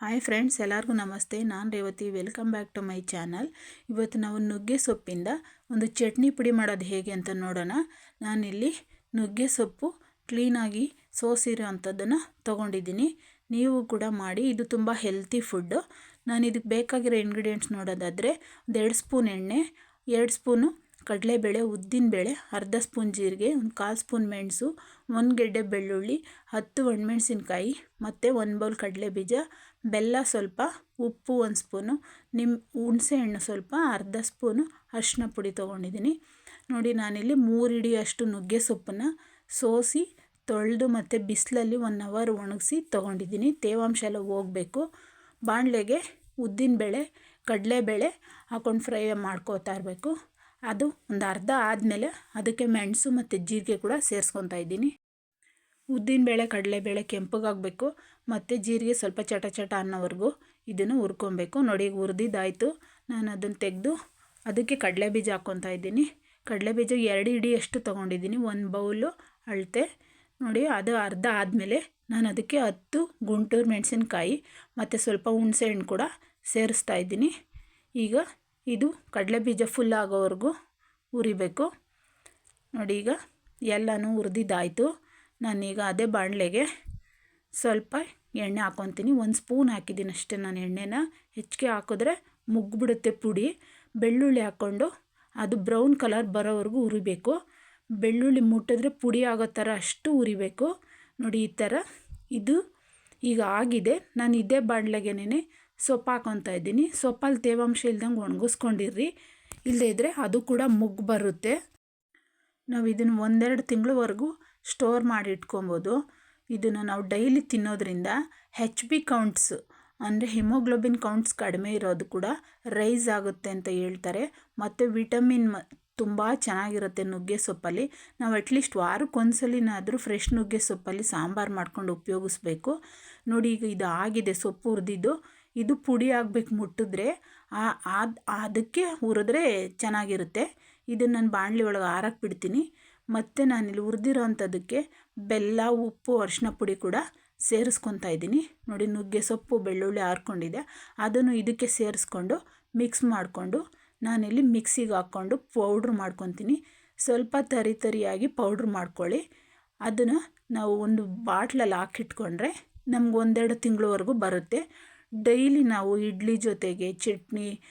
Hi friends ಎಲ್ಲರಿಗೂ ನಮಸ್ತೆ. ನಾನು Revathi. Welcome back to my channel ಇವತ್ತು ನಾವು ನುಗ್ಗೆ ಸೊಪ್ಪಿಂದ ಒಂದು ಚಟ್ನಿ ಪುಡಿ ಮಾಡೋದು ಹೇಗೆ ಅಂತ ನೋಡೋಣ. ನಾನಿಲ್ಲಿ ನುಗ್ಗೆ ಸೊಪ್ಪು ಕ್ಲೀನಾಗಿ ಸೋಸಿರೋ ಅಂಥದ್ದನ್ನು ತೊಗೊಂಡಿದ್ದೀನಿ. ನೀವು ಕೂಡ ಮಾಡಿ. ಇದು ತುಂಬ ಹೆಲ್ತಿ ಫುಡ್ಡು ನಾನು ಇದಕ್ಕೆ ಬೇಕಾಗಿರೋ ಇಂಗ್ರೀಡಿಯೆಂಟ್ಸ್ ನೋಡೋದಾದರೆ ಒಂದು ಎರಡು ಸ್ಪೂನ್ ಎಣ್ಣೆ, ಎರಡು ಸ್ಪೂನು ಕಡಲೆಬೇಳೆ, ಉದ್ದಿನಬೇಳೆ, ಅರ್ಧ ಸ್ಪೂನ್ ಜೀರಿಗೆ, ಒಂದು ಕಾಲು ಸ್ಪೂನ್ ಮೆಣಸು, ಒಂದು ಗೆಡ್ಡೆ ಬೆಳ್ಳುಳ್ಳಿ, ಹತ್ತು ಒಣಮೆಣ್ಸಿನ್ಕಾಯಿ ಮತ್ತು ಒಂದು ಬೌಲ್ ಕಡಲೆ ಬೀಜ ಬೆಲ್ಲ ಸ್ವಲ್ಪ, ಉಪ್ಪು ಒಂದು ಸ್ಪೂನು ನಿಮ್ಮ ಹುಣಸೆ ಹಣ್ಣು ಸ್ವಲ್ಪ, ಅರ್ಧ ಸ್ಪೂನು ಅರಿಶಿನ ಪುಡಿ ತೊಗೊಂಡಿದ್ದೀನಿ ನೋಡಿ, ನಾನಿಲ್ಲಿ ಮೂರು ಹಿಡಿಯಷ್ಟು ನುಗ್ಗೆ ಸೊಪ್ಪನ್ನು ಸೋಸಿ, ತೊಳೆದು ಮತ್ತು ಬಿಸಿಲಲ್ಲಿ ಒನ್ ಅವರ್ ಒಣಗಿಸಿ ತೊಗೊಂಡಿದ್ದೀನಿ ತೇವಾಂಶ ಎಲ್ಲ ಹೋಗಬೇಕು. ಬಾಣಲೆಗೆ ಉದ್ದಿನಬೇಳೆ, ಕಡಲೆಬೇಳೆ ಹಾಕ್ಕೊಂಡು ಫ್ರೈ ಮಾಡ್ಕೋತಾ ಇರಬೇಕು. ಅದು ಒಂದು ಅರ್ಧ ಆದಮೇಲೆ ಅದಕ್ಕೆ ಮೆಣಸು ಮತ್ತು ಜೀರಿಗೆ ಕೂಡ ಸೇರಿಸ್ಕೊತಾ ಇದ್ದೀನಿ. ಉದ್ದಿನ ಉದ್ದಿನಬೇಳೆ ಕಡಲೆಬೇಳೆ ಕೆಂಪಗಾಗಬೇಕು. ಮತ್ತು ಜೀರಿಗೆ ಸ್ವಲ್ಪ ಚಟ ಚಟ ಅನ್ನೋವರೆಗೂ ಇದನ್ನು ಹುರ್ಕೊಬೇಕು. ನೋಡಿ, ಹುರಿದಿದ್ದಾಯಿತು. ನಾನು ಅದನ್ನು ತೆಗೆದು ಅದಕ್ಕೆ ಕಡಲೆ ಬೀಜ ಹಾಕ್ಕೊತಾ ಇದ್ದೀನಿ. ಕಡಲೆ ಬೀಜ ಎರಡು ಇಡಿಯಷ್ಟು ತೊಗೊಂಡಿದ್ದೀನಿ. ಒಂದು ಬೌಲು ಅಳತೆ. ನೋಡಿ, ಅದು ಅರ್ಧ ಆದಮೇಲೆ ನಾನು ಅದಕ್ಕೆ ಹತ್ತು ಗುಂಟೂರು ಮೆಣಸಿನ್ಕಾಯಿ ಮತ್ತು ಸ್ವಲ್ಪ ಹುಣಸೆ ಹಣ್ಣು ಕೂಡ ಸೇರಿಸ್ತಾ ಇದ್ದೀನಿ. ಈಗ ಇದು ಕಡಲೆ ಬೀಜ ಫುಲ್ ಆಗೋವರೆಗೂ ಹುರಿಬೇಕು ನೋಡಿ ಈಗ ಎಲ್ಲನೂ ಹುರಿದಿದ್ದಾಯಿತು ನಾನೀಗ ಅದೇ ಬಾಣಲೆಗೆ ಸ್ವಲ್ಪ ಎಣ್ಣೆ ಹಾಕೊತೀನಿ. ಒಂದು ಸ್ಪೂನ್ ಹಾಕಿದ್ದೀನಿ ಅಷ್ಟೇ ನಾನು ಎಣ್ಣೆನ. ಹೆಚ್ಚಿಗೆ ಹಾಕಿದ್ರೆ ಮುಗ್ಗಿಬಿಡುತ್ತೆ ಪುಡಿ. ಬೆಳ್ಳುಳ್ಳಿ ಹಾಕ್ಕೊಂಡು ಅದು ಬ್ರೌನ್ ಕಲರ್ ಬರೋವರೆಗೂ ಹುರಿಬೇಕು ಬೆಳ್ಳುಳ್ಳಿ ಮುಟ್ಟಿದ್ರೆ ಪುಡಿ ಆಗೋ ಥರ ಅಷ್ಟು ಹುರಿಬೇಕು ನೋಡಿ ಈ ಥರ ಇದು ಈಗ ಆಗಿದೆ. ನಾನು ಇದೇ ಬಾಣಲೆಗೆನೇ ಸೊಪ್ಪು ಹಾಕೊತಾ ಇದ್ದೀನಿ. ಸೊಪ್ಪಲ್ಲಿ ತೇವಾಂಶ ಇಲ್ದಂಗೆ ಒಣಗಿಸ್ಕೊಂಡಿರ್ರಿ. ಇಲ್ಲದೇ ಇದ್ದರೆ ಅದು ಕೂಡ ಮುಗ್ಗು ಬರುತ್ತೆ. ನಾವು ಇದನ್ನು ಒಂದೆರಡು ತಿಂಗಳವರೆಗೂ ಸ್ಟೋರ್ ಮಾಡಿ ಇಟ್ಕೊಬೋದು. ಇದನ್ನು ನಾವು ಡೈಲಿ ತಿನ್ನೋದ್ರಿಂದ ಹೆಚ್ ಬಿ ಕೌಂಟ್ಸ್, ಅಂದರೆ ಹಿಮೋಗ್ಲೋಬಿನ್ ಕೌಂಟ್ಸ್ ಕಡಿಮೆ ಇರೋದು ಕೂಡ ರೈಸ್ ಆಗುತ್ತೆ ಅಂತ ಹೇಳ್ತಾರೆ. ಮತ್ತು ವಿಟಮಿನ್ ತುಂಬ ಚೆನ್ನಾಗಿರುತ್ತೆ ನುಗ್ಗೆ ಸೊಪ್ಪಲ್ಲಿ. ನಾವು ಅಟ್ಲೀಸ್ಟ್ ವಾರಕ್ಕೊಂದ್ಸಲಿನಾದರೂ ಫ್ರೆಶ್ ನುಗ್ಗೆ ಸೊಪ್ಪಲ್ಲಿ ಸಾಂಬಾರು ಮಾಡ್ಕೊಂಡು ಉಪಯೋಗಿಸ್ಬೇಕು. ನೋಡಿ ಈಗ ಇದು ಆಗಿದೆ, ಸೊಪ್ಪು ಹುರಿದಿದ್ದು. ಇದು ಪುಡಿ ಆಗಬೇಕು ಮುಟ್ಟಿದ್ರೆ ಅದಕ್ಕೆ ಹುರಿದ್ರೆ ಚೆನ್ನಾಗಿರುತ್ತೆ. ಇದನ್ನು ನಾನು ಬಾಣಲಿ ಒಳಗೆ ಆರಕ್ಕೆ ಬಿಡ್ತೀನಿ. ಮತ್ತು ನಾನಿಲ್ಲಿ ಹುರಿದಿರೋ ಅಂಥದ್ದಕ್ಕೆ ಬೆಲ್ಲ, ಉಪ್ಪು ಅರಿಶಿನ ಪುಡಿ ಕೂಡ ಸೇರಿಸ್ಕೊತಾ ಇದ್ದೀನಿ. ನೋಡಿ, ನುಗ್ಗೆ ಸೊಪ್ಪು, ಬೆಳ್ಳುಳ್ಳಿ ಹಾರ್ಕೊಂಡಿದೆ ಅದನ್ನು ಇದಕ್ಕೆ ಸೇರಿಸ್ಕೊಂಡು ಮಿಕ್ಸ್ ಮಾಡಿಕೊಂಡು ನಾನಿಲ್ಲಿ ಮಿಕ್ಸಿಗೆ ಹಾಕ್ಕೊಂಡು ಪೌಡ್ರ್ ಮಾಡ್ಕೊತೀನಿ. ಸ್ವಲ್ಪ ತರಿ ತರಿಯಾಗಿ ಪೌಡ್ರ್ ಮಾಡ್ಕೊಳ್ಳಿ. ಅದನ್ನು ನಾವು ಒಂದು ಬಾಟ್ಲಲ್ಲಿ ಹಾಕಿಟ್ಕೊಂಡ್ರೆ ನಮ್ಗೆ ಒಂದೆರಡು ತಿಂಗಳವರೆಗೂ ಬರುತ್ತೆ. ಡೈಲಿ ನಾವು ಇಡ್ಲಿ ಜೊತೆಗೆ ಚಟ್ನಿ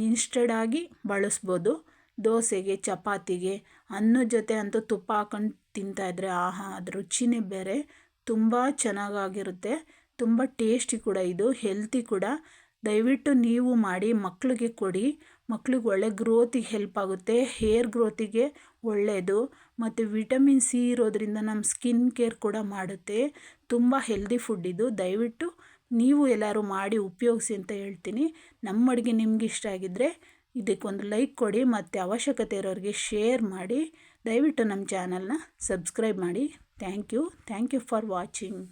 ಇನ್ಸ್ಟೆಡಾಗಿ ಬಳಸ್ಬೋದು. ದೋಸೆಗೆ, ಚಪಾತಿಗೆ, ಅನ್ನದ ಜೊತೆ ಅಂತೂ ತುಪ್ಪ ಹಾಕೊಂಡು ತಿಂತಾಯಿದ್ರೆ ಆಹಾ, ಅದು ರುಚಿನೇ ಬೇರೆ. ತುಂಬ ಚೆನ್ನಾಗಾಗಿರುತ್ತೆ. ತುಂಬ ಟೇಸ್ಟಿ ಕೂಡ ಇದು ಹೆಲ್ತಿ ಕೂಡ. ದಯವಿಟ್ಟು ನೀವು ಮಾಡಿ ಮಕ್ಕಳಿಗೆ ಕೊಡಿ. ಮಕ್ಳಿಗೆ ಒಳ್ಳೆ ಗ್ರೋತಿಗೆ ಹೆಲ್ಪ್ ಆಗುತ್ತೆ. ಹೇರ್ ಗ್ರೋತಿಗೆ ಒಳ್ಳೆಯದು ಮತ್ತು ವಿಟಮಿನ್ ಸಿ ಇರೋದರಿಂದ ನಮ್ಮ ಸ್ಕಿನ್ ಕೇರ್ ಕೂಡ ಮಾಡುತ್ತೆ. ತುಂಬ ಹೆಲ್ದಿ ಫುಡ್ ಇದು. ದಯವಿಟ್ಟು ನೀವು ಎಲ್ಲರೂ ಮಾಡಿ ಉಪಯೋಗಿಸಿ ಅಂತ ಹೇಳ್ತೀನಿ. ನಮ್ಮ ಅಡುಗೆ ನಿಮ್ಗೆ ಇಷ್ಟ ಆಗಿದ್ದರೆ ಇದಕ್ಕೊಂದು ಲೈಕ್ ಕೊಡಿ, ಮತ್ತು ಅವಶ್ಯಕತೆ ಇರೋರಿಗೆ ಶೇರ್ ಮಾಡಿ. ದಯವಿಟ್ಟು ನಮ್ಮ ಚಾನಲ್ನ ಸಬ್ಸ್ಕ್ರೈಬ್ ಮಾಡಿ. Thank you thank you for watching